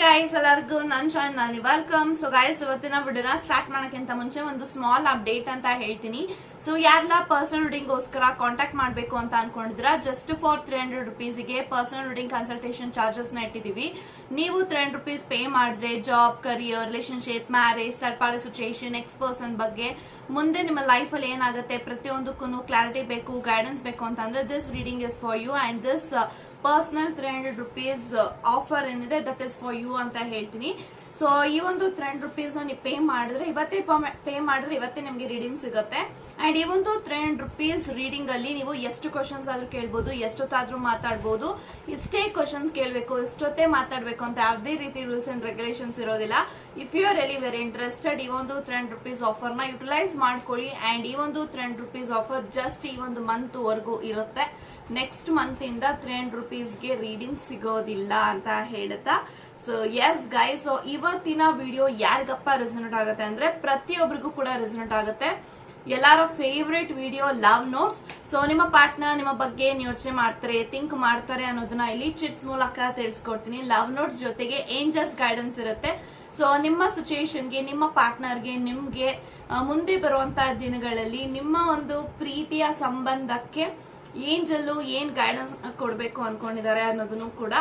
Guys ಎಲ್ಲರಿಗೂ ನನ್ channel welcome so guys ಇವತ್ತಿನ ವಿಡಿಯೋನ ಸ್ಟಾರ್ಟ್ ಮಾಡೋಕ್ಕಿಂತ ಮುಂಚೆ ಒಂದು ಸ್ಮಾಲ್ ಅಪ್ಡೇಟ್ ಅಂತ ಹೇಳ್ತೀನಿ. ಸೊ ಯಾರೆಲ್ಲ ಪರ್ಸನಲ್ ಗೋಸ್ಕರ ಕಾಂಟ್ಯಾಕ್ಟ್ ಮಾಡಬೇಕು ಅಂತ ಅನ್ಕೊಂಡಿದ್ರ ಜಸ್ಟ್ ಫಾರ್ ತ್ರೀ ಹಂಡ್ರೆಡ್ ರುಪೀಸ್ಗೆ ಪರ್ಸನಲ್ ರೀಡಿಂಗ್ ಕನ್ಸಲ್ಟೇಷನ್ ಚಾರ್ಜಸ್ನ ಇಟ್ಟಿದೀವಿ ನೀವು ಹಂಡ್ರೆಡ್ ರುಪೀಸ್ ಪೇ ಮಾಡಿದ್ರೆ job career relationship marriage third party situation ex person ಬಗ್ಗೆ ಮುಂದೆ ನಿಮ್ಮ ಲೈಫ್ ಅಲ್ಲಿ ಏನಾಗುತ್ತೆ ಪ್ರತಿಯೊಂದಕ್ಕೂ ಕ್ಲಾರಿಟಿ ಬೇಕು ಗೈಡೆನ್ಸ್ ಬೇಕು ಅಂತಂದ್ರೆ this reading is for you and this personal three hundred rupees offer ಏನಿದೆ ದಟ್ ಇಸ್ ಫಾರ್ ಯು ಅಂತ ಹೇಳ್ತೀನಿ. ಸೊ ಈ ಒಂದು ತ್ರೀ ಹಂಡ್ರೆಡ್ ರುಪೀಸ್ ನೀವು ಪೇ ಮಾಡಿದ್ರೆ, ಇವತ್ತೇ ಪೇ ಮಾಡಿದ್ರೆ ಇವತ್ತೇ ನಿಮಗೆ ರೀಡಿಂಗ್ ಸಿಗುತ್ತೆ. ಅಂಡ್ ಈ ಒಂದು ತ್ರೀ ಹಂಡ್ರೆಡ್ ರುಪೀಸ್ ರೀಡಿಂಗ್ ಅಲ್ಲಿ ನೀವು ಎಷ್ಟು ಕ್ವಶನ್ಸ್ ಆದ್ರೂ ಕೇಳ್ಬೋದು, ಎಷ್ಟೊತ್ತಾದ್ರೂ ಮಾತಾಡ್ಬೋದು. ಇಷ್ಟೇ ಕ್ವಶನ್ಸ್ ಕೇಳಬೇಕು ಇಷ್ಟೊತ್ತೇ ಮಾತಾಡಬೇಕು ಅಂತ ಯಾವುದೇ ರೀತಿ ರೂಲ್ಸ್ ಅಂಡ್ ರೆಗ್ಯುಲೇಷನ್ಸ್ ಇರೋದಿಲ್ಲ. If you are really very interested ಈ ಒಂದು ತ್ರೀ ಹಂಡ್ರೆಡ್ ರುಪೀಸ್ ಆಫರ್ನ ಯುಟಿಲೈಸ್ ಮಾಡ್ಕೊಳ್ಳಿ. ಅಂಡ್ ಈ ಒಂದು ತ್ರೆಂಡ್ ರುಪೀಸ್ ಆಫರ್ ಜಸ್ಟ್ ಈ ಒಂದು ಮಂತ್ ವರೆಗೂ ಇರುತ್ತೆ. ನೆಕ್ಸ್ಟ್ ಮಂತ್ ಇಂದ ತ್ರೀ ಹಂಡ್ರೆಡ್ ರುಪೀಸ್ಗೆ ರೀಡಿಂಗ್ ಸಿಗೋದಿಲ್ಲ ಅಂತ ಹೇಳುತ್ತಾ ಸೊ ಎಸ್ ಗೈ ಸೊ ಇವತ್ತಿನ ವಿಡಿಯೋ ಯಾರಿಗಪ್ಪ ರೆಸನೇಟ್ ಆಗುತ್ತೆ ಅಂದ್ರೆ ಪ್ರತಿಯೊಬ್ಬರಿಗೂ ಕೂಡ ರೆಸನೇಟ್ ಆಗುತ್ತೆ. ಎಲ್ಲಾರ favourite video love notes so ನಿಮ್ಮ ಪಾರ್ಟ್ನರ್ ನಿಮ್ಮ ಬಗ್ಗೆ ಯೋಚನೆ ಮಾಡ್ತಾರೆ ಥಿಂಕ್ ಮಾಡ್ತಾರೆ ಅನ್ನೋದನ್ನ ಇಲ್ಲಿ ಚಿಟ್ಸ್ ಮೂಲಕ ತಿಳಿಸ್ಕೊಡ್ತೀನಿ. ಲವ್ ನೋಟ್ಸ್ ಜೊತೆಗೆ ಏಂಜಲ್ಸ್ ಗೈಡೆನ್ಸ್ ಇರುತ್ತೆ. ಸೊ ನಿಮ್ಮ ಸಿಚುಯೇಷನ್ಗೆ ನಿಮ್ಮ ಪಾರ್ಟ್ನರ್ಗೆ ನಿಮ್ಗೆ ಮುಂದೆ ಬರುವಂತಹ ದಿನಗಳಲ್ಲಿ ನಿಮ್ಮ ಒಂದು ಪ್ರೀತಿಯ ಸಂಬಂಧಕ್ಕೆ ಏಂಜಲ್ಲು ಏನ್ ಗೈಡೆನ್ಸ್ ಕೊಡ್ಬೇಕು ಅನ್ಕೊಂಡಿದ್ದಾರೆ ಅನ್ನೋದನ್ನು ಕೂಡ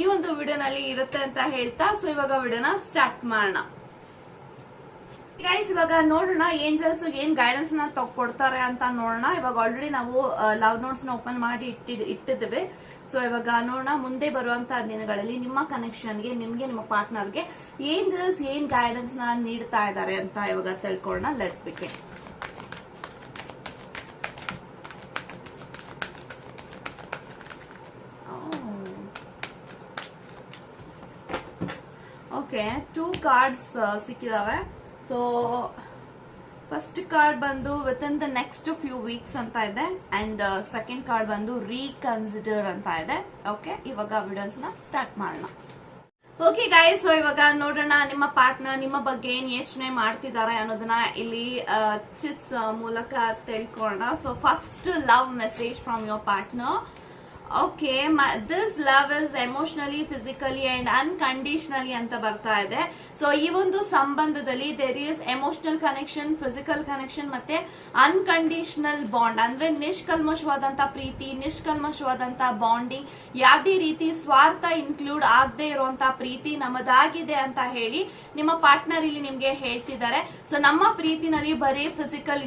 ಈ ಒಂದು ವಿಡಿಯೋನಲ್ಲಿ ಇರುತ್ತೆ ಅಂತ ಹೇಳ್ತಾ ಸೊ ಇವಾಗ ವಿಡಿಯೋನ ಸ್ಟಾರ್ಟ್ ಮಾಡೋಣ. ಗೈಸ್ ಇವಾಗ ನೋಡೋಣ ಏಂಜಲ್ಸ್ ಏನ್ ಗೈಡೆನ್ಸ್ನ ಕೊಡ್ತಾರೆ ಅಂತ ನೋಡೋಣ. ಇವಾಗ ಆಲ್ರೆಡಿ ನಾವು ಲವ್ ನೋಟ್ಸ್ನ ಓಪನ್ ಮಾಡಿ ಇಟ್ಟಿದ್ ಇಟ್ಟಿದ್ದೇವೆ. ಸೊ ಇವಾಗ ನೋಡೋಣ, ಮುಂದೆ ಬರುವಂತಹ ದಿನಗಳಲ್ಲಿ ನಿಮ್ಮ ಕನೆಕ್ಷನ್ಗೆ ನಿಮ್ಗೆ, ನಿಮ್ಮ ಪಾರ್ಟ್ನರ್ಗೆ ಏಂಜಲ್ಸ್ ಏನ್ ಗೈಡೆನ್ಸ್ನ ನೀಡ್ತಾ ಇದ್ದಾರೆ ಅಂತ ಇವಾಗ ತಿಳ್ಕೊಳ್ಳೋಣ. Let's pick okay two cards ಸಿಕ್ಕಿದಾವೆ. So first card ಬಂದು within the next few weeks ಅಂತ ಇದೆ. ಅಂಡ್ ಸೆಕೆಂಡ್ ಕಾರ್ಡ್ ಬಂದು ರೀಕನ್ಸಿಡರ್ ಅಂತ ಇದೆ. ಓಕೆ ಇವಾಗ ವಿಡಿಯೋಸ್ನ ಸ್ಟಾರ್ಟ್ ಮಾಡೋಣ. ಓಕೆ ಗೈಸ್ ಸೊ ಇವಾಗ ನೋಡೋಣ ನಿಮ್ಮ ಪಾರ್ಟ್ನರ್ ನಿಮ್ಮ ಬಗ್ಗೆ ಏನ್ ಯೋಚನೆ ಮಾಡ್ತಿದ್ದಾರೆ ಅನ್ನೋದನ್ನ ಇಲ್ಲಿ ಚಿಟ್ಸ್ ಮೂಲಕ ತಿಳ್ಕೊಳ್ಳೋಣ. So first love message from your partner okay this love is emotionally physically and unconditionally ಅಂತ ಬರ್ತಾ ಇದೆ. ಸೊ ಈ ಒಂದು ಸಂಬಂಧದಲ್ಲಿ there is emotional connection physical connection ಮತ್ತೆ ಅನ್ಕಂಡೀಷನಲ್ ಬಾಂಡ್ ಅಂದ್ರೆ ನಿಷ್ಕಲ್ಮಶವಾದಂತ ಪ್ರೀತಿ, ನಿಷ್ಕಲ್ಮಶವಾದಂತ ಬಾಂಡಿಂಗ್ ಯಾವುದೇ ರೀತಿ ಸ್ವಾರ್ಥ ಇನ್ಕ್ಲೂಡ್ ಆಗದೆ ಇರುವಂತ ಪ್ರೀತಿ ನಮ್ಮದಾಗಿದೆ ಅಂತ ಹೇಳಿ ನಿಮ್ಮ ಪಾರ್ಟ್ನರ್ ಇಲ್ಲಿ ನಿಮ್ಗೆ ಹೇಳ್ತಿದ್ದಾರೆ. ಸೊ ನಮ್ಮ ಪ್ರೀತಿನಲ್ಲಿ ಬರೀ ಫಿಸಿಕಲ್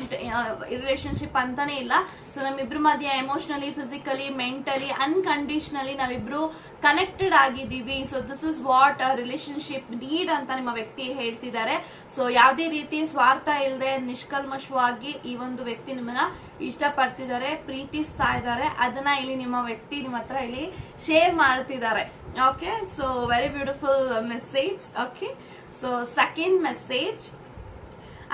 ರಿಲೇಶನ್ಶಿಪ್ ಅಂತಾನೆ ಇಲ್ಲ. ಸೊ ನಮ್ಮಿಬ್ರ ಮಧ್ಯೆ ಎಮೋಷನಲಿ ಫಿಸಿಕಲಿ ಮೆಂಟಲಿ ಅನ್ಕಂಡೀಷನಲಿ ನಾವಿಬ್ರು ಕನೆಕ್ಟೆಡ್ ಆಗಿದ್ದೀವಿ. So this is what relationship need ಅಂತ ನಿಮ್ಮ ವ್ಯಕ್ತಿ ಹೇಳ್ತಿದ್ದಾರೆ. ಸೊ ಯಾವುದೇ ರೀತಿ ಸ್ವಾರ್ಥ ಇಲ್ಲದೆ ನಿಷ್ಕಲ್ಮಶವಾಗಿ ಈ ಒಂದು ವ್ಯಕ್ತಿ ನಿಮ್ಮನ್ನ ಇಷ್ಟಪಡ್ತಿದ್ದಾರೆ, ಪ್ರೀತಿಸ್ತಾ ಇದ್ದಾರೆ, ಅದನ್ನ ಇಲ್ಲಿ ನಿಮ್ಮ ವ್ಯಕ್ತಿ ನಿಮ್ಮ ಹತ್ರ ಇಲ್ಲಿ ಶೇರ್ ಮಾಡ್ತಿದ್ದಾರೆ. Okay so very beautiful message okay so second message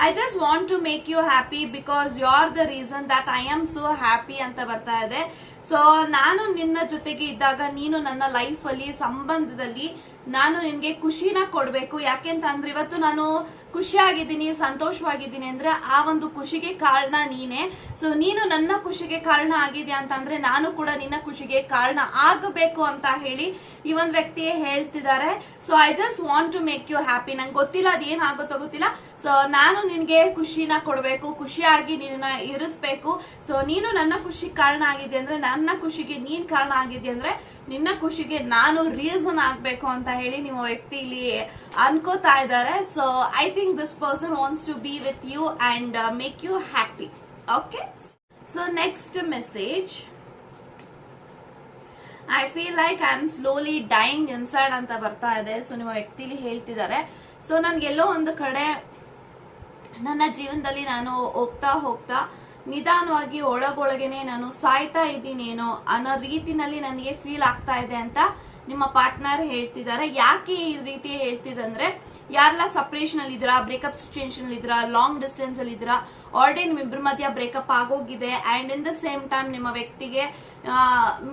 I just want to make you happy because you are the reason that I am so happy ಅಂತ ಬರ್ತಾ ಇದೆ. ಸೊ ನಾನು ನಿನ್ನ ಜೊತೆಗೆ ಇದ್ದಾಗ ನೀನು ನನ್ನ ಲೈಫ್ ಅಲ್ಲಿ, ಸಂಬಂಧದಲ್ಲಿ ನಾನು ನಿನ್ಗೆ ಖುಷಿನ ಕೊಡ್ಬೇಕು. ಯಾಕೆಂತಂದ್ರೆ ಇವತ್ತು ನಾನು ಖುಷಿಯಾಗಿದ್ದೀನಿ, ಸಂತೋಷವಾಗಿದ್ದೀನಿ ಅಂದ್ರೆ ಆ ಒಂದು ಖುಷಿಗೆ ಕಾರಣ ನೀನೆ. ಸೊ ನೀನು ನನ್ನ ಖುಷಿಗೆ ಕಾರಣ ಆಗಿದ್ಯಾ ಅಂತಂದ್ರೆ ನಾನು ಕೂಡ ನಿನ್ನ ಖುಷಿಗೆ ಕಾರಣ ಆಗಬೇಕು ಅಂತ ಹೇಳಿ ಈ ಒಂದು ವ್ಯಕ್ತಿಯೇ ಹೇಳ್ತಿದ್ದಾರೆ. So I just want to make you happy ನಂಗೆ ಗೊತ್ತಿಲ್ಲ ಅದೇನಾಗುತ್ತೋ ಗೊತ್ತಿಲ್ಲ. ಸೊ ನಾನು ನಿನಗೆ ಖುಷಿನ ಕೊಡಬೇಕು, ಖುಷಿಯಾಗಿ ನಿನ್ನ ಇರಿಸ್ಬೇಕು. ಸೊ ನೀನು ನನ್ನ ಖುಷಿಗೆ ಕಾರಣ ಆಗಿದೆ ಅಂದ್ರೆ ನನ್ನ ಖುಷಿಗೆ ನೀನ್ ಕಾರಣ ಆಗಿದೆ ಅಂದ್ರೆ ನಿನ್ನ ಖುಷಿಗೆ ನಾನು ರೀಸನ್ ಆಗ್ಬೇಕು ಅಂತ ಹೇಳಿ ನಿಮ್ಮ ವ್ಯಕ್ತಿ ಇಲ್ಲಿ ಅನ್ಕೋತಾ ಇದ್ದಾರೆ. So I think this person wants to be with you and make you happy okay so next message I feel like I am slowly dying inside ಅಂತ ಬರ್ತಾ ಇದೆ. ಸೊ ನಿಮ್ಮ ವ್ಯಕ್ತಿಲಿ ಹೇಳ್ತಿದ್ದಾರೆ. ಸೊ ನನ್ಗೆಲ್ಲೋ ಒಂದು ಕಡೆ ನನ್ನ ಜೀವನದಲ್ಲಿ ನಾನು ಹೋಗ್ತಾ ಹೋಗ್ತಾ ನಿಧಾನವಾಗಿ ಒಳಗೊಳಗೇನೆ ನಾನು ಸಾಯ್ತಾ ಇದ್ದೀನೇನೋ ಅನ್ನೋ ರೀತಿನಲ್ಲಿ ನನಗೆ ಫೀಲ್ ಆಗ್ತಾ ಇದೆ ಅಂತ ನಿಮ್ಮ ಪಾರ್ಟ್ನರ್ ಹೇಳ್ತಿದ್ದಾರೆ. ಯಾಕೆ ಈ ರೀತಿ ಹೇಳ್ತಿದಂದ್ರೆ ಯಾರೆಲ್ಲ ಸಪ್ರೇಷನ್ ಅಲ್ಲಿ ಇದ್ರ ಬ್ರೇಕಪ್ ಸಿಚುಯೇಷನ್ ಇದ್ದೀರಾ ಲಾಂಗ್ ಡಿಸ್ಟೆನ್ಸ್ ಅಲ್ಲಿ ಇದ್ರ ಆಲ್ರೆಡಿ ನಿಮ್ಮಿಬ್ಬರ ಮಧ್ಯ ಬ್ರೇಕಪ್ ಆಗೋಗಿದೆ and in the same time ನಿಮ್ಮ ವ್ಯಕ್ತಿಗೆ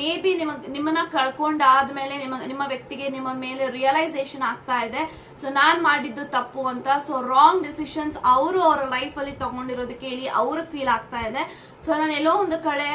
ಮೇ ಬಿ ನಿಮ್ ನಿಮ್ಮನ್ನ ಕಳ್ಕೊಂಡಾದ್ಮೇಲೆ ನಿಮ್ಮ ನಿಮ್ಮ ವ್ಯಕ್ತಿಗೆ ನಿಮ್ಮ ಮೇಲೆ ರಿಯಲೈಸೇಷನ್ ಆಗ್ತಾ ಇದೆ. ಸೊ ನಾನ್ ಮಾಡಿದ್ದು ತಪ್ಪು ಅಂತ. ಸೊ ರಾಂಗ್ ಡಿಸಿಷನ್ಸ್ ಅವರು ಅವ್ರ ಲೈಫ್ ಅಲ್ಲಿ ತಗೊಂಡಿರೋದಕ್ಕೆ ಇಲ್ಲಿ ಅವ್ರಿಗೆ ಫೀಲ್ ಆಗ್ತಾ ಇದೆ. ಸೊ ನಾನು ಎಲ್ಲೋ ಒಂದು ಕಡೆ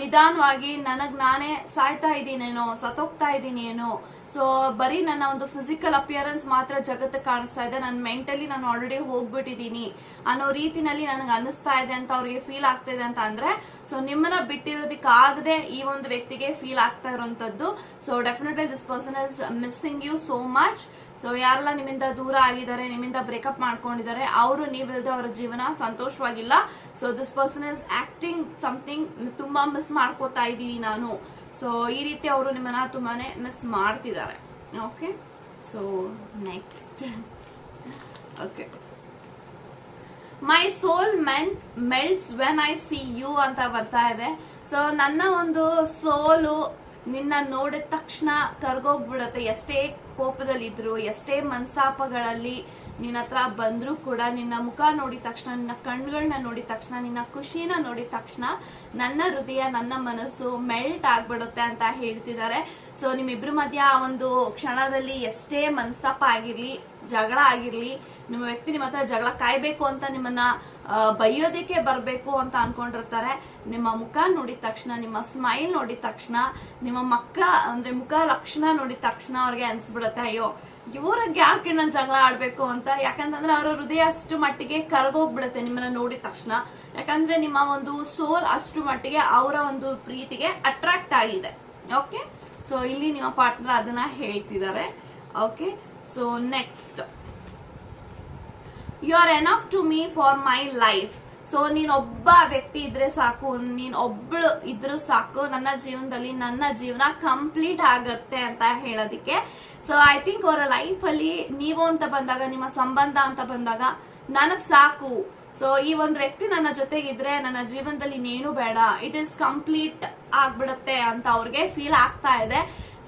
ನಿಧಾನವಾಗಿ ನನಗ್ ನಾನೇ ಸಾಯ್ತಾ ಇದ್ದೀನೇನೋ, ಸತ್ತೋಗ್ತಾ ಇದ್ದೀನೇನೋ ಸೊ ಬರೀ ನನ್ನ ಒಂದು ಫಿಸಿಕಲ್ ಅಪಿಯರೆನ್ಸ್ ಮಾತ್ರ ಜಗತ್ತಿಗೆ ಕಾಣಿಸ್ತಾ ಇದೆ. ನಾನು ಮೆಂಟಲಿ ನಾನು ಆಲ್ರೆಡಿ ಹೋಗ್ಬಿಟ್ಟಿದ್ದೀನಿ ಅನ್ನೋ ರೀತಿನಲ್ಲಿ ನನಗೆ ಅನಿಸ್ತಾ ಇದೆ ಅಂತ ಅವ್ರಿಗೆ ಫೀಲ್ ಆಗ್ತಾ ಇದೆ ಅಂತ ಅಂದ್ರೆ ಸೊ ನಿಮ್ಮನ್ನ ಬಿಟ್ಟಿರೋದಕ್ಕಾಗದೆ ಈ ಒಂದು ವ್ಯಕ್ತಿಗೆ ಫೀಲ್ ಆಗ್ತಾ ಇರುವಂತದ್ದು so definitely this person is missing you so much so ಯಾರೆಲ್ಲ ನಿಮ್ಮಿಂದ ದೂರ ಆಗಿದ್ದಾರೆ, ನಿಮ್ಮಿಂದ ಬ್ರೇಕಪ್ ಮಾಡ್ಕೊಂಡಿದ್ದಾರೆ, ಅವರು ನೀವಿಲ್ಲದೆ ಅವರ ಜೀವನ ಸಂತೋಷವಾಗಿಲ್ಲ. So this person is acting something ತುಂಬಾ ಮಿಸ್ ಮಾಡ್ಕೋತಾ ಇದ್ದೀನಿ ನಾನು. ಸೊ ಈ ರೀತಿ ಅವರು ನಿಮ್ಮನ್ನ ತುಂಬಾನೇ ಮಿಸ್ ಮಾಡ್ತಿದ್ದಾರೆ. Okay so next okay my soul men melts when I see you ಅಂತ ಬರ್ತಾ ಇದೆ. ಸೊ ನನ್ನ ಒಂದು ಸೋಲು ನಿನ್ನ ನೋಡಿದ ತಕ್ಷಣ ಕರ್ಗೋಗ್ಬಿಡತ್ತೆ. ಎಷ್ಟೇ ಕೋಪದಲ್ಲಿದ್ರು, ಎಷ್ಟೇ ಮನಸ್ತಾಪಗಳಲ್ಲಿ ನಿನ್ನ ಹತ್ರ ಬಂದ್ರು ಕೂಡ ನಿನ್ನ ಮುಖ ನೋಡಿದ ತಕ್ಷಣ, ನಿನ್ನ ಕಣ್ಗಳನ್ನ ನೋಡಿದ ತಕ್ಷಣ, ನಿನ್ನ ಖುಷಿನ ನೋಡಿದ ತಕ್ಷಣ ನನ್ನ ಹೃದಯ, ನನ್ನ ಮನಸ್ಸು ಮೆಲ್ಟ್ ಆಗ್ಬಿಡುತ್ತೆ ಅಂತ ಹೇಳ್ತಿದ್ದಾರೆ. ಸೊ ನಿಮ್ಮಿಬ್ರ ಮಧ್ಯ ಆ ಒಂದು ಕ್ಷಣದಲ್ಲಿ ಎಷ್ಟೇ ಮನಸ್ತಾಪ ಆಗಿರ್ಲಿ, ಜಗಳ ಆಗಿರ್ಲಿ, ನಿಮ್ಮ ವ್ಯಕ್ತಿ ನಿಮ್ಮ ಹತ್ರ ಜಗಳ ಕಾಯ್ಬೇಕು ಅಂತ ನಿಮ್ಮನ್ನ ಬೈಯೋದಕ್ಕೆ ಬರಬೇಕು ಅಂತ ಅನ್ಕೊಂಡಿರ್ತಾರೆ. ನಿಮ್ಮ ಮುಖ ನೋಡಿದ ತಕ್ಷಣ, ನಿಮ್ಮ ಸ್ಮೈಲ್ ನೋಡಿದ ತಕ್ಷಣ, ನಿಮ್ಮ ಮಕ್ಕ, ಅಂದ್ರೆ ಮುಖ ಲಕ್ಷಣ ನೋಡಿದ ತಕ್ಷಣ ಅವ್ರಿಗೆ ಅನ್ಸ್ಬಿಡುತ್ತೆ, ಅಯ್ಯೋ, ಇವ್ರಿಗೆ ಯಾಕೆ ನಾನು ಜಗಳ ಆಡ್ಬೇಕು ಅಂತ? ಯಾಕಂತಂದ್ರೆ ಅವರ ಹೃದಯ ಅಷ್ಟು ಮಟ್ಟಿಗೆ ಕರಗೋಗ್ಬಿಡುತ್ತೆ ನಿಮ್ಮನ್ನ ನೋಡಿದ ತಕ್ಷಣ. ಯಾಕಂದ್ರೆ ನಿಮ್ಮ ಒಂದು ಸೋಲ್ ಅಷ್ಟು ಮಟ್ಟಿಗೆ ಅವರ ಒಂದು ಪ್ರೀತಿಗೆ ಅಟ್ರಾಕ್ಟ್ ಆಗಿದೆ. ಓಕೆ ಸೊ ಇಲ್ಲಿ ನಿಮ್ಮ ಪಾರ್ಟ್ನರ್ ಅದನ್ನ ಹೇಳ್ತಿದ್ದಾರೆ. Okay so next you are enough to me for my life so ನೀನ್ ಒಬ್ಬ ವ್ಯಕ್ತಿ ಇದ್ರೆ ಸಾಕು ನೀನ್ ಒಬ್ಳು ಇದ್ರು ಸಾಕು, ನನ್ನ ಜೀವನದಲ್ಲಿ ನನ್ನ ಜೀವನ ಕಂಪ್ಲೀಟ್ ಆಗತ್ತೆ ಅಂತ ಹೇಳೋದಿಕ್ಕೆ. ಸೊ ಐ ಥಿಂಕ್ ಅವರ ಲೈಫ್ ಅಲ್ಲಿ ನೀವು ಅಂತ ಬಂದಾಗ, ನಿಮ್ಮ ಸಂಬಂಧ ಅಂತ ಬಂದಾಗ ನನಗ್ ಸಾಕು. ಸೊ ಈ ಒಂದು ವ್ಯಕ್ತಿ ನನ್ನ ಜೊತೆಗಿದ್ರೆ, ನನ್ನ ಜೀವನದಲ್ಲಿ ಇನ್ನೇನು ಬೇಡ. ಇಟ್ ಇಸ್ ಕಂಪ್ಲೀಟ್ ಆಗ್ಬಿಡತ್ತೆ ಅಂತ ಅವ್ರಿಗೆ ಫೀಲ್ ಆಗ್ತಾ ಇದೆ.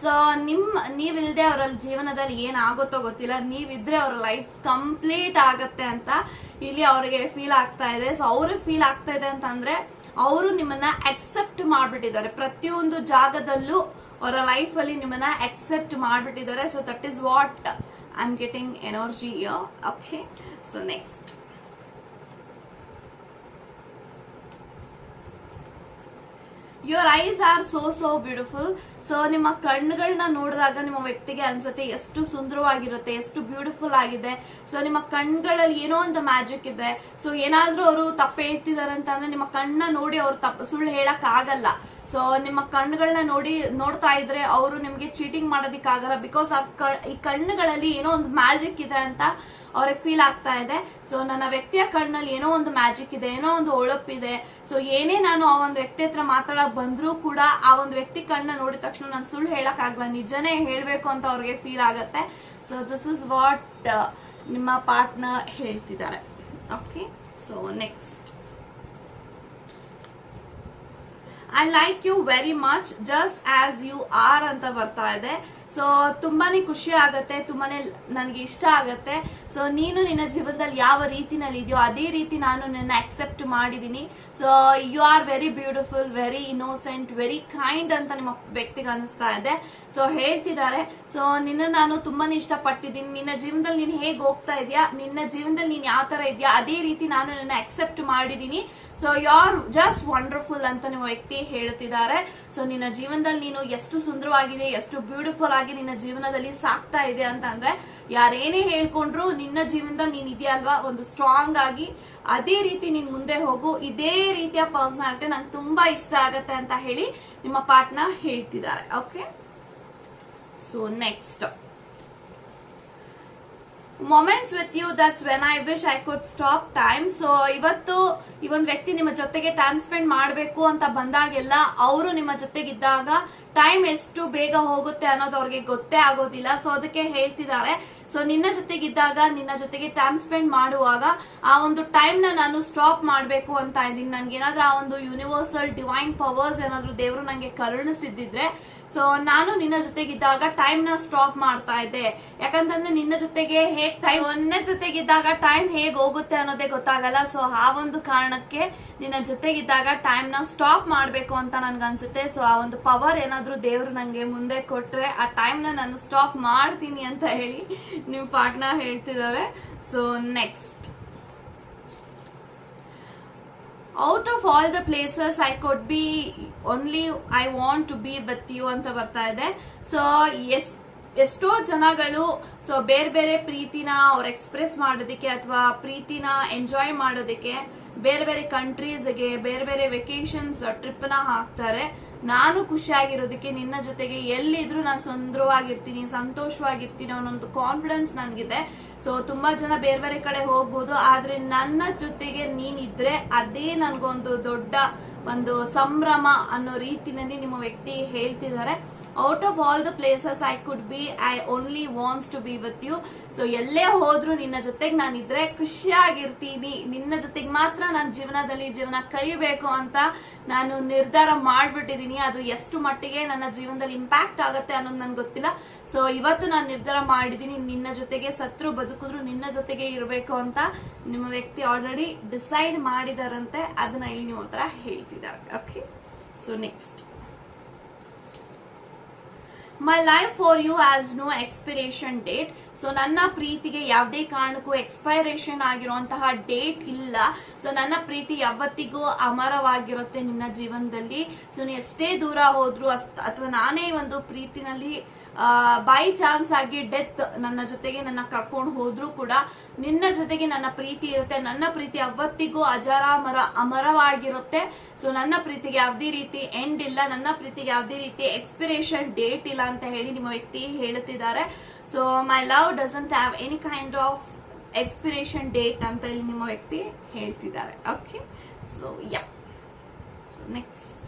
ಸೊ ನಿಮ್, ನೀವಿಲ್ದೆ ಅವರ ಜೀವನದಲ್ಲಿ ಏನಾಗುತ್ತೋ ಗೊತ್ತಿಲ್ಲ. ನೀವಿದ್ರೆ ಅವ್ರ ಲೈಫ್ ಕಂಪ್ಲೀಟ್ ಆಗತ್ತೆ ಅಂತ ಇಲ್ಲಿ ಅವ್ರಿಗೆ ಫೀಲ್ ಆಗ್ತಾ ಇದೆ. ಸೊ ಅವ್ರಿಗೆ ಫೀಲ್ ಆಗ್ತಾ ಇದೆ ಅಂತಂದ್ರೆ ಅವರು ನಿಮ್ಮನ್ನ ಅಕ್ಸೆಪ್ಟ್ ಮಾಡ್ಬಿಟ್ಟಿದ್ದಾರೆ. ಪ್ರತಿಯೊಂದು ಜಾಗದಲ್ಲೂ ಅವರ ಲೈಫ್ ಅಲ್ಲಿ ನಿಮ್ಮನ್ನ accept ಮಾಡ್ಬಿಟ್ಟಿದ್ದಾರೆ. So that is what I am getting energy okay so next your eyes are so so beautiful so ನಿಮ್ಮ ಕಣ್ಣುಗಳನ್ನ ನೋಡಿದಾಗ ನಿಮ್ಮ ವ್ಯಕ್ತಿಗೆ ಅನ್ಸುತ್ತೆ, ಎಷ್ಟು ಸುಂದರವಾಗಿರುತ್ತೆ, ಎಷ್ಟು ಬ್ಯೂಟಿಫುಲ್ ಆಗಿದೆ. ಸೊ ನಿಮ್ಮ ಕಣ್ಗಳಲ್ಲಿ ಏನೋ ಒಂದು ಮ್ಯಾಜಿಕ್ ಇದೆ. ಸೊ ಏನಾದ್ರೂ ಅವರು ತಪ್ಪು ಹೇಳ್ತಿದ್ದಾರೆ ಅಂತಂದ್ರೆ ನಿಮ್ಮ ಕಣ್ಣ ನೋಡಿ ಅವ್ರು ತಪ್ಪು, ಸುಳ್ಳು ಹೇಳಕ್ ಆಗಲ್ಲ. ಸೊ ನಿಮ್ಮ ಕಣ್ಣುಗಳನ್ನ ನೋಡಿ, ನೋಡ್ತಾ ಇದ್ರೆ ಅವರು ನಿಮ್ಗೆ ಚೀಟಿಂಗ್ ಮಾಡೋದಿಕ್ಕಾಗಲ್ಲ. ಬಿಕಾಸ್ ಈ ಕಣ್ಣುಗಳಲ್ಲಿ ಏನೋ ಒಂದು ಮ್ಯಾಜಿಕ್ ಇದೆ ಅಂತ ಅವ್ರಿಗೆ ಫೀಲ್ ಆಗ್ತಾ ಇದೆ. ಸೊ ನನ್ನ ವ್ಯಕ್ತಿಯ ಕಣ್ಣಲ್ಲಿ ಏನೋ ಒಂದು ಮ್ಯಾಜಿಕ್ ಇದೆ, ಏನೋ ಒಂದು ಒಳಪಿದೆ. ಸೊ ಏನೇ ನಾನು ಆ ಒಂದು ವ್ಯಕ್ತಿ ಹತ್ರ ಮಾತಾಡಕ್ ಬಂದ್ರೂ ಕೂಡ ಆ ಒಂದು ವ್ಯಕ್ತಿ ಕಣ್ಣ ನೋಡಿದ ತಕ್ಷಣ ನಾನು ಸುಳ್ಳು ಹೇಳಕ್ ಆಗಲ್ಲ. ನಿಜನೇ ಹೇಳ್ಬೇಕು ಅಂತ ಅವ್ರಿಗೆ ಫೀಲ್ ಆಗತ್ತೆ. ಸೊ ದಿಸ್ ಇಸ್ ವಾಟ್ ನಿಮ್ಮ ಪಾರ್ಟ್ನರ್ ಹೇಳ್ತಿದ್ದಾರೆ. Okay so next I like you very much just as you are ಅಂತ ಬರ್ತಾ ಇದೆ. ಸೊ ತುಂಬಾನೇ ಖುಷಿ ಆಗತ್ತೆ, ತುಂಬಾನೇ ನನಗೆ ಇಷ್ಟ ಆಗತ್ತೆ. ಸೊ ನೀನು ನಿನ್ನ ಜೀವನದಲ್ಲಿ ಯಾವ ರೀತಿನಲ್ಲಿ ಇದೆಯೋ ಅದೇ ರೀತಿ ನಾನು ನಿನ್ನ ಅಕ್ಸೆಪ್ಟ್ ಮಾಡಿದೀನಿ. So you are very beautiful very innocent very kind ಅಂತ ನಿಮ್ಮ ವ್ಯಕ್ತಿಗೆ ಅನಿಸ್ತಾ ಇದೆ. ಸೊ ಹೇಳ್ತಿದ್ದಾರೆ. ಸೊ ನಿನ್ನ ನಾನು ತುಂಬಾನೇ ಇಷ್ಟಪಟ್ಟಿದ್ದೀನಿ. ನಿನ್ನ ಜೀವನದಲ್ಲಿ ನೀನು ಹೇಗೆ ಹೋಗ್ತಾ ಇದೆಯಾ? ನಿನ್ನ ಜೀವನದಲ್ಲಿ ನೀನು ಯಾವ ತರ ಇದೆಯಾ? ಅದೇ ರೀತಿ ನಾನು ನಿನ್ನ ಅಕ್ಸೆಪ್ಟ್ ಮಾಡಿದ್ದೀನಿ so you are just wonderful ಅಂತ ನಿಮ್ಮ ವ್ಯಕ್ತಿ ಹೇಳ್ತಿದ್ದಾರೆ. ಸೊ ನಿನ್ನ ಜೀವನದಲ್ಲಿ ನೀನು ಎಷ್ಟು ಸುಂದರವಾಗಿದೆ, ಎಷ್ಟು ಬ್ಯೂಟಿಫುಲ್ ಆಗಿ ನಿನ್ನ ಜೀವನದಲ್ಲಿ ಸಾಕ್ತಾ ಇದೆ ಅಂತ ಅಂದ್ರೆ ಯಾರೇನೇ ಹೇಳ್ಕೊಂಡ್ರು ನಿನ್ನ ಜೀವನದಲ್ಲಿ ನೀನ್ ಇದೆಯಲ್ವಾ ಒಂದು ಸ್ಟ್ರಾಂಗ್ ಆಗಿ ಅದೇ ರೀತಿ ನೀನ್ ಮುಂದೆ ಹೋಗು. ಇದೇ ರೀತಿಯ ಪರ್ಸನಾಲಿಟಿ ನಂಗೆ ತುಂಬಾ ಇಷ್ಟ ಆಗತ್ತೆ ಅಂತ ಹೇಳಿ ನಿಮ್ಮ ಪಾರ್ಟ್ನ ಹೇಳ್ತಿದ್ದಾರೆ. Okay so next moments with you that's when I wish I could stop time so ಇವತ್ತು ಈ ಒಂದು ವ್ಯಕ್ತಿ ನಿಮ್ಮ ಜೊತೆಗೆ ಟೈಮ್ ಸ್ಪೆಂಡ್ ಮಾಡಬೇಕು ಅಂತ ಬಂದಾಗೆಲ್ಲ ಅವರು ನಿಮ್ಮ ಜೊತೆಗಿದ್ದಾಗ ಟೈಮ್ ಎಷ್ಟು ಬೇಗ ಹೋಗುತ್ತೆ ಅನ್ನೋದು ಅವ್ರಿಗೆ ಗೊತ್ತೇ ಆಗೋದಿಲ್ಲ. ಸೊ ಅದಕ್ಕೆ ಹೇಳ್ತಿದ್ದಾರೆ. ಸೊ ನಿನ್ನ ಜೊತೆಗಿದ್ದಾಗ, ನಿನ್ನ ಜೊತೆಗೆ ಟೈಮ್ ಸ್ಪೆಂಡ್ ಮಾಡುವಾಗ ಆ ಒಂದು ಟೈಮ್ನ ನಾನು ಸ್ಟಾಪ್ ಮಾಡಬೇಕು ಅಂತ ಇದ್ದೀನಿ. ನನ್ಗೆ ಏನಾದ್ರೂ ಆ ಒಂದು ಯೂನಿವರ್ಸಲ್ ಡಿವೈನ್ ಪವರ್ಸ್ ಏನಾದ್ರು ದೇವರು ನಂಗೆ ಕರುಣಿಸಿದ್ದಿದ್ರೆ ಸೊ ನಾನು ನಿನ್ನ ಜೊತೆಗಿದ್ದಾಗ ಟೈಮ್ನ ಸ್ಟಾಪ್ ಮಾಡ್ತಾ ಇದ್ದೆ. ಯಾಕಂತಂದ್ರೆ ನಿನ್ನ ಜೊತೆಗೆ ಹೇಗ್ ಟೈಮ್ ನಿನ್ನ ಜೊತೆಗಿದ್ದಾಗ ಟೈಮ್ ಹೇಗ್ ಹೋಗುತ್ತೆ ಅನ್ನೋದೇ ಗೊತ್ತಾಗಲ್ಲ. ಸೊ ಆ ಒಂದು ಕಾರಣಕ್ಕೆ ನಿನ್ನ ಜೊತೆಗಿದ್ದಾಗ ಟೈಮ್ನ ಸ್ಟಾಪ್ ಮಾಡ್ಬೇಕು ಅಂತ ನನ್ಗನ್ಸುತ್ತೆ. ಸೊ ಆ ಒಂದು ಪವರ್ ಏನಾದ್ರೂ ದೇವ್ರು ನಂಗೆ ಮುಂದೆ ಕೊಟ್ಟರೆ ಆ ಟೈಮ್ ನಾನು ಸ್ಟಾಪ್ ಮಾಡ್ತೀನಿ ಅಂತ ಹೇಳಿ ನಿಮ್ ಪಾಠನ ಹೇಳ್ತಿದ್ದಾರೆ. So next out of all the places I could be only I want to be with you ಅಂತ ಬರ್ತಾ ಇದೆ. ಸೊ ಎಸ್ ಎಷ್ಟೋ ಜನಗಳು ಸೊ ಬೇರೆ ಬೇರೆ ಪ್ರೀತಿನ ಅವ್ರು ಎಕ್ಸ್ಪ್ರೆಸ್ ಮಾಡೋದಕ್ಕೆ ಅಥವಾ ಪ್ರೀತಿನ ಎಂಜಾಯ್ ಮಾಡೋದಕ್ಕೆ ಬೇರೆ ಬೇರೆ ಕಂಟ್ರೀಸ್ಗೆ ಬೇರೆ ಬೇರೆ ವೆಕೇಶನ್ಸ್ ಟ್ರಿಪ್ನ ಹಾಕ್ತಾರೆ. ನಾನು ಖುಷಿಯಾಗಿರೋದಕ್ಕೆ ನಿನ್ನ ಜೊತೆಗೆ ಎಲ್ಲಿದ್ರು ನಾನು ಸುಂದರವಾಗಿರ್ತೀನಿ, ಸಂತೋಷವಾಗಿರ್ತೀನಿ ಅನ್ನೋ ಕಾನ್ಫಿಡೆನ್ಸ್ ನನಗಿದೆ. ಸೊ ತುಂಬಾ ಜನ ಬೇರೆ ಬೇರೆ ಕಡೆ ಹೋಗ್ಬೋದು, ಆದ್ರೆ ನನ್ನ ಜೊತೆಗೆ ನೀನಿದ್ರೆ ಅದೇ ನನಗೊಂದು ದೊಡ್ಡ ಒಂದು ಸಂಭ್ರಮ ಅನ್ನೋ ರೀತಿನಲ್ಲಿ ನಿಮ್ಮ ವ್ಯಕ್ತಿ ಹೇಳ್ತಿದ್ದಾರೆ. Out of all the places I could be I only wants to be with you so ಎಲ್ಲೇ ಹೋದ್ರು ನಿನ್ನ ಜೊತೆಗೆ ನಾನಿದ್ರೆ ಖುಷಿಯಾಗಿರ್ತೀನಿ. ನಿನ್ನ ಜೊತೆಗೆ ಮಾತ್ರ ನನ್ನ ಜೀವನದಲ್ಲಿ ಜೀವನ ಕಲಿಬೇಕು ಅಂತ ನಾನು ನಿರ್ಧಾರ ಮಾಡ್ಬಿಟ್ಟಿದೀನಿ. ಅದು ಎಷ್ಟು ಮಟ್ಟಿಗೆ ನನ್ನ ಜೀವನದಲ್ಲಿ ಇಂಪ್ಯಾಕ್ಟ್ ಆಗುತ್ತೆ ಅನ್ನೋದು ನನ್ಗೆ ಗೊತ್ತಿಲ್ಲ. ಸೊ ಇವತ್ತು ನಾನು ನಿರ್ಧಾರ ಮಾಡಿದ್ದೀನಿ ನಿನ್ನ ಜೊತೆಗೆ ಸತ್ರು ಬದುಕಿದ್ರು ನಿನ್ನ ಜೊತೆಗೆ ಇರಬೇಕು ಅಂತ ನಿಮ್ಮ ವ್ಯಕ್ತಿ ಆಲ್ರೆಡಿ ಡಿಸೈಡ್ ಮಾಡಿದಾರಂತೆ. ಅದನ್ನ ಇಲ್ಲಿ ನೀವು ಒಂಥರ ಹೇಳ್ತಿದ್ದಾರೆ. Okay so next my life for you has no expiration date so ನನ್ನ ಪ್ರೀತಿಗೆ ಯಾವುದೇ ಕಾರಣಕ್ಕೂ ಎಕ್ಸ್ಪೈರೇಷನ್ ಆಗಿರುವಂತಹ ಡೇಟ್ ಇಲ್ಲ. ಸೊ ನನ್ನ ಪ್ರೀತಿ ಯಾವತ್ತಿಗೂ ಅಮರವಾಗಿರುತ್ತೆ ನಿನ್ನ ಜೀವನದಲ್ಲಿ. ಸೊ ನೀ ಎಷ್ಟೇ ದೂರ ಹೋದ್ರು ಅಥವಾ ನಾನೇ ಒಂದು ಪ್ರೀತಿನಲ್ಲಿ ಬೈ ಚಾನ್ಸ್ ಆಗಿ ಡೆತ್ ನನ್ನ ಜೊತೆಗೆ ನನ್ನ ಕರ್ಕೊಂಡು ಹೋದ್ರು ಕೂಡ ನಿನ್ನ ಜೊತೆಗೆ ನನ್ನ ಪ್ರೀತಿ ಇರುತ್ತೆ. ನನ್ನ ಪ್ರೀತಿ ಅವತ್ತಿಗೂ ಅಜರಾಮರ, ಅಮರವಾಗಿರುತ್ತೆ. ಸೊ ನನ್ನ ಪ್ರೀತಿಗೆ ಯಾವುದೇ ರೀತಿ ಎಂಡ್ ಇಲ್ಲ. ನನ್ನ ಪ್ರೀತಿಗೆ ಯಾವುದೇ ರೀತಿ ಎಕ್ಸ್ಪಿರೇಷನ್ ಡೇಟ್ ಇಲ್ಲ ಅಂತ ಹೇಳಿ ನಿಮ್ಮ ವ್ಯಕ್ತಿ ಹೇಳುತ್ತಿದ್ದಾರೆ. So my love doesn't have any kind of expiration date ಅಂತ ಇಲ್ಲಿ ನಿಮ್ಮ ವ್ಯಕ್ತಿ ಹೇಳ್ತಿದ್ದಾರೆ. Okay so yeah next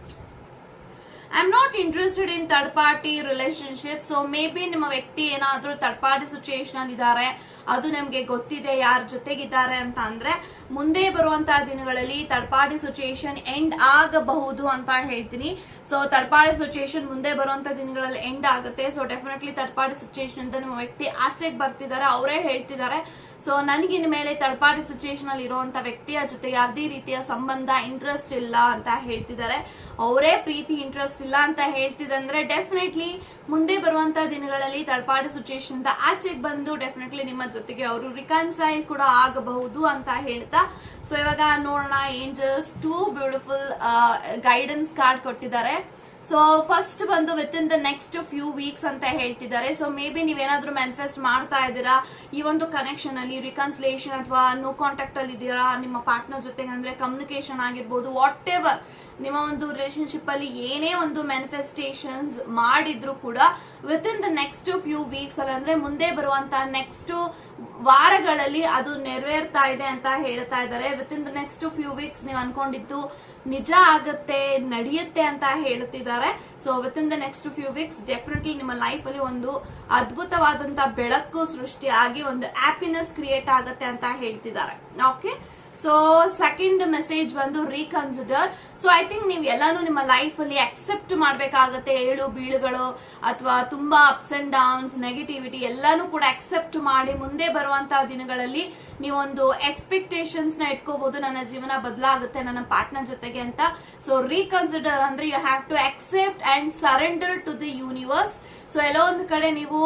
I am not interested in third party relationship so maybe ನಿಮ್ಮ ವ್ಯಕ್ತಿ ಏನಾದ್ರೂ ಥರ್ಡ್ ಪಾರ್ಟಿ ಸಿಚುಯೇಷನ್ ಇದ್ದಾರೆ ಅದು ನಮ್ಗೆ ಗೊತ್ತಿದೆ ಯಾರ ಜೊತೆಗಿದ್ದಾರೆ ಅಂತ ಅಂದ್ರೆ ಮುಂದೆ ಬರುವಂತ ದಿನಗಳಲ್ಲಿ ಪಾರ್ಟಿ ಸಿಚುಯೇಷನ್ ಎಂಡ್ ಆಗಬಹುದು ಅಂತ ಹೇಳ್ತೀನಿ. ಸೊ ಪಾರ್ಟಿ ಸಿಚುಯೇಷನ್ ಮುಂದೆ ಬರುವಂತ ದಿನಗಳಲ್ಲಿ ಎಂಡ್ ಆಗುತ್ತೆ. ಸೊ ಡೆಫಿನೆಟ್ಲಿ ಪಾರ್ಟಿ ಸಿಚುಯೇಷನ್ ಅಂತ ನಿಮ್ಮ ವ್ಯಕ್ತಿ ಆಚೆಗೆ ಬರ್ತಿದ್ದಾರೆ, ಅವರೇ ಹೇಳ್ತಿದ್ದಾರೆ. ಸೊ ನನಗಿನ ಮೇಲೆ ಪಾರ್ಟಿ ಸಿಚುಯೇಷನ್ ಅಲ್ಲಿ ಇರುವಂತ ವ್ಯಕ್ತಿಯ ಜೊತೆ ಯಾವುದೇ ರೀತಿಯ ಸಂಬಂಧ ಇಂಟ್ರೆಸ್ಟ್ ಇಲ್ಲ ಅಂತ ಹೇಳ್ತಿದ್ದಾರೆ. ಅವರೇ ಪ್ರೀತಿ ಇಂಟ್ರೆಸ್ಟ್ ಇಲ್ಲ ಅಂತ ಹೇಳ್ತಿದಂದ್ರೆ ಡೆಫಿನೆಟ್ಲಿ ಮುಂದೆ ಬರುವಂತ ದಿನಗಳಲ್ಲಿ ಪಾರ್ಟಿ ಸಿಚುಯೇಷನ್ ಅಂತ ಆಚೆಗೆ ಬಂದು ಡೆಫಿನೆಟ್ಲಿ ನಿಮ್ಮ ಜೊತೆಗೆ ಅವರು ರಿಕನ್ಸೈಲ್ ಕೂಡ ಆಗಬಹುದು ಅಂತ ಹೇಳ್ತಾ ಸೊ ಇವಾಗ ನೋಡೋಣ angels two beautiful guidance card ಕೊಟ್ಟಿದ್ದಾರೆ. ಸೊ ಫಸ್ಟ್ ಬಂದು within the next few weeks ಅಂತ ಹೇಳ್ತಿದ್ದಾರೆ. ಸೊ ಮೇ ಬಿ ನೀವೇನಾದ್ರೂ ಮ್ಯಾನಿಫೆಸ್ಟ್ ಮಾಡ್ತಾ ಇದ್ದೀರಾ? ಈ ಒಂದು ಕನೆಕ್ಷನ್ ಅಲ್ಲಿ ರಿಕನ್ಸಿಲೇಷನ್ ಅಥವಾ ನೋ ಕಾಂಟ್ಯಾಕ್ಟ್ ಅಲ್ಲಿ ಇದ್ದೀರಾ? ನಿಮ್ಮ ಪಾರ್ಟ್ನರ್ ಜೊತೆಗೆ ಅಂದ್ರೆ ಕಮ್ಯುನಿಕೇಶನ್ ಆಗಿರ್ಬೋದು ವಾಟ್ ಎವರ್ ನಿಮ್ಮ ಒಂದು ರಿಲೇಶನ್ಶಿಪ್ ಅಲ್ಲಿ ಏನೇ ಒಂದು ಮ್ಯಾನಿಫೆಸ್ಟೇಷನ್ಸ್ ಮಾಡಿದ್ರು ಕೂಡ within the next few weeks ಅಲ್ಲಿ ಅಂದ್ರೆ ಮುಂದೆ ಬರುವಂತ ನೆಕ್ಸ್ಟ್ ವಾರಗಳಲ್ಲಿ ಅದು ನೆರವೇರ್ತಾ ಇದೆ ಅಂತ ಹೇಳ್ತಾ ಇದ್ದಾರೆ. Within the next few weeks ನೀವು ಅನ್ಕೊಂಡಿದ್ದು ನಿಜ ಆಗತ್ತೆ, ನಡೆಯುತ್ತೆ ಅಂತ ಹೇಳ್ತಿದ್ದಾರೆ. So within the next few weeks definitely ನಿಮ್ಮ ಲೈಫ್ ಅಲ್ಲಿ ಒಂದು ಅದ್ಭುತವಾದಂತ ಬೆಳಕು ಸೃಷ್ಟಿಯಾಗಿ ಒಂದು ಹ್ಯಾಪಿನೆಸ್ ಕ್ರಿಯೇಟ್ ಆಗುತ್ತೆ ಅಂತ ಹೇಳ್ತಿದ್ದಾರೆ. ಓಕೆ ಸೊ ಸೆಕೆಂಡ್ ಮೆಸೇಜ್ ಬಂದು ರೀಕನ್ಸಿಡರ್ ಸೊ ಐ ಥಿಂಕ್ ನೀವು ಎಲ್ಲಾನು ನಿಮ್ಮ ಲೈಫ್ ಅಲ್ಲಿ ಅಕ್ಸೆಪ್ಟ್ ಮಾಡ್ಬೇಕಾಗತ್ತೆ. ಏಳು ಬೀಳುಗಳು ಅಥವಾ ತುಂಬಾ ಅಪ್ಸ್ ಅಂಡ್ ಡೌನ್ಸ್ ನೆಗೆಟಿವಿಟಿ ಎಲ್ಲಾನು ಕೂಡ ಅಕ್ಸೆಪ್ಟ್ ಮಾಡಿ ಮುಂದೆ ಬರುವಂತಹ ದಿನಗಳಲ್ಲಿ ನೀವೊಂದು ಎಕ್ಸ್ಪೆಕ್ಟೇಷನ್ಸ್ನ ಇಟ್ಕೋಬಹುದು ನನ್ನ ಜೀವನ ಬದಲಾಗುತ್ತೆ ನನ್ನ ಪಾರ್ಟ್ನರ್ ಜೊತೆಗೆ ಅಂತ. ಸೊ ರೀಕನ್ಸಿಡರ್ ಅಂದ್ರೆ you have to accept and surrender to the universe so ಎಲ್ಲೋ ಒಂದ್ ಕಡೆ ನೀವು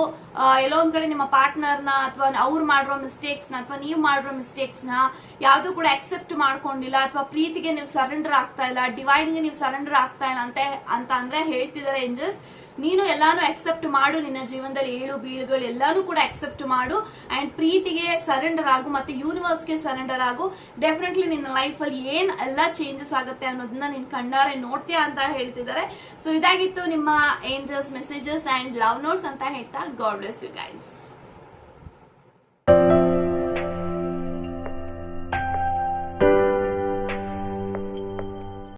ಎಲ್ಲೋ ಒಂದ್ ಕಡೆ ನಿಮ್ಮ ಪಾರ್ಟ್ನರ್ನ ಅಥವಾ ಅವ್ರು ಮಾಡಿರೋ ಮಿಸ್ಟೇಕ್ಸ್ನ ಅಥವಾ ನೀವು ಮಾಡಿರೋ ಮಿಸ್ಟೇಕ್ಸ್ನ ಯಾವ್ದು ಕೂಡ ಅಕ್ಸೆಪ್ಟ್ ಮಾಡ್ಕೊಂಡಿಲ್ಲ ಅಥವಾ ಪ್ರೀತಿಗೆ ನೀವು ಸರೆಂಡರ್ ಆಗ್ತಾ ಇಲ್ಲ ಡಿವೈನ್ಗೆ ನೀವು ಸರೆಂಡರ್ ಆಗ್ತಾ ಇಲ್ಲ ಅಂತ ಅಂತ ಅಂದ್ರೆ ಹೇಳ್ತಿದ್ದಾರೆ ಏಂಜಲ್ಸ್. ನೀನು ಎಲ್ಲಾನು ಅಕ್ಸೆಪ್ಟ್ ಮಾಡು, ನಿನ್ನ ಜೀವನದಲ್ಲಿ ಏಳು ಬೀಳುಗಳು ಎಲ್ಲಾನು ಕೂಡ ಅಕ್ಸೆಪ್ಟ್ ಮಾಡು ಅಂಡ್ ಪ್ರೀತಿಗೆ ಸರೆಂಡರ್ ಆಗು ಮತ್ತೆ ಯೂನಿವರ್ಸ್ಗೆ ಸರೆಂಡರ್ ಆಗು. ಡೆಫಿನೆಟ್ಲಿ ನಿನ್ನ ಲೈಫ್ ಅಲ್ಲಿ ಏನ್ ಎಲ್ಲ ಚೇಂಜಸ್ ಆಗುತ್ತೆ ಅನ್ನೋದನ್ನ ನೀನ್ ಕಂಡಾರೆ ನೋಡ್ತೀಯ ಅಂತ ಹೇಳ್ತಿದ್ದಾರೆ ಸೊ ಇದಾಗಿತ್ತು ನಿಮ್ಮ angels messages and love notes ಅಂತ ಹೇಳ್ತಾ ಗಾಡ್ ಬ್ಲೆಸ್ ಯು ಗೈಸ್